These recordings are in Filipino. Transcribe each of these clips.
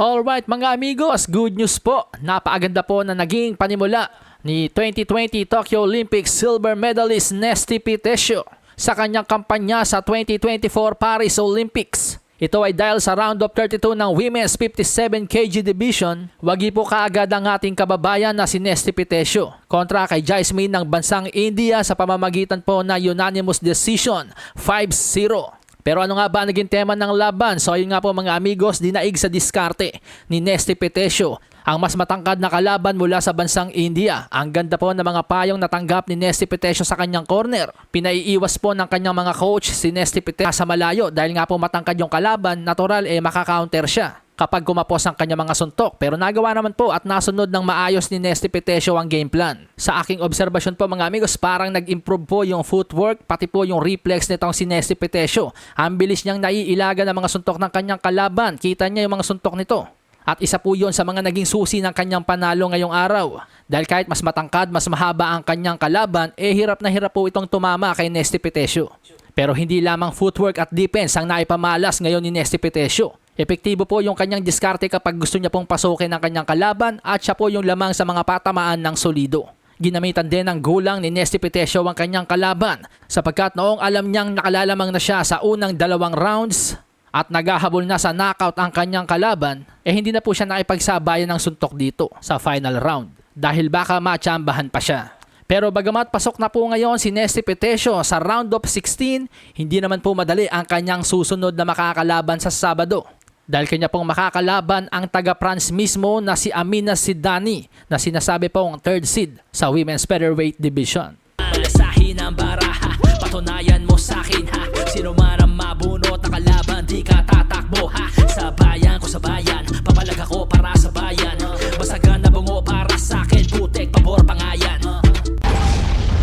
Alright mga amigos, good news po. Napaaganda po na naging panimula ni 2020 Tokyo Olympics silver medalist Nesty Pitesio sa kanyang kampanya sa 2024 Paris Olympics. Ito ay dahil sa round of 32 ng Women's 57 kg division, wagi po kaagad ang ating kababayan na si Nesty Pitesio kontra kay Jasmine ng bansang India sa pamamagitan po na unanimous decision 5-0. Pero ano nga ba naging tema ng laban? So ayun nga po mga amigos, dinaig sa diskarte ni Nesty Petesio ang mas matangkad na kalaban mula sa bansang India. Ang ganda po ng mga payong natanggap ni Nesty Petesio sa kanyang corner. Pinaiiwas po ng kanyang mga coach si Nesty Petesio sa malayo dahil nga po matangkad yung kalaban, natural eh makaka-counter siya kapag kumapos ang kanyang mga suntok. Pero nagawa naman po at nasunod ng maayos ni Nesty Petesio ang game plan. Sa aking obserbasyon po mga amigos, parang nag-improve po yung footwork, pati po yung reflex nitong si Nesty Petesio. Ang bilis niyang naiilaga ng mga suntok ng kanyang kalaban. Kita niya yung mga suntok nito. At isa po yun sa mga naging susi ng kanyang panalo ngayong araw. Dahil kahit mas matangkad, mas mahaba ang kanyang kalaban, eh hirap na hirap po itong tumama kay Nesty Petesio. Pero hindi lamang footwork at defense ang naipamalas ngayon ni Nesty Petesio. Epektibo po yung kanyang diskarte kapag gusto niya pong pasukin ang kanyang kalaban at siya po yung lamang sa mga patamaan ng solido. Ginamitan din ng gulang ni Nesty Petesio ang kanyang kalaban sapagkat noong alam niyang nakalalamang na siya sa unang dalawang rounds at naghahabol na sa knockout ang kanyang kalaban, eh hindi na po siya nakipagsabayan ng suntok dito sa final round dahil baka matsambahan pa siya. Pero bagamat pasok na po ngayon si Nesty Petesio sa round of 16, hindi naman po madali ang kanyang susunod na makakalaban sa Sabado. Dahil kanya pong makakalaban ang taga-France mismo na si Amina Sidani na sinasabi pong third seed sa Women's Featherweight Division. Sa hinang baraha Patunayan mo sa akin ha? Sino man ang mabunot na kalaban Di ka tatakbo ha? Sa bayan ko sa bayan Papalag ako para sa bayan. Basagan na bungo para sa akin Putek pabor pangayan.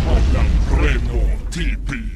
Walang Remo TV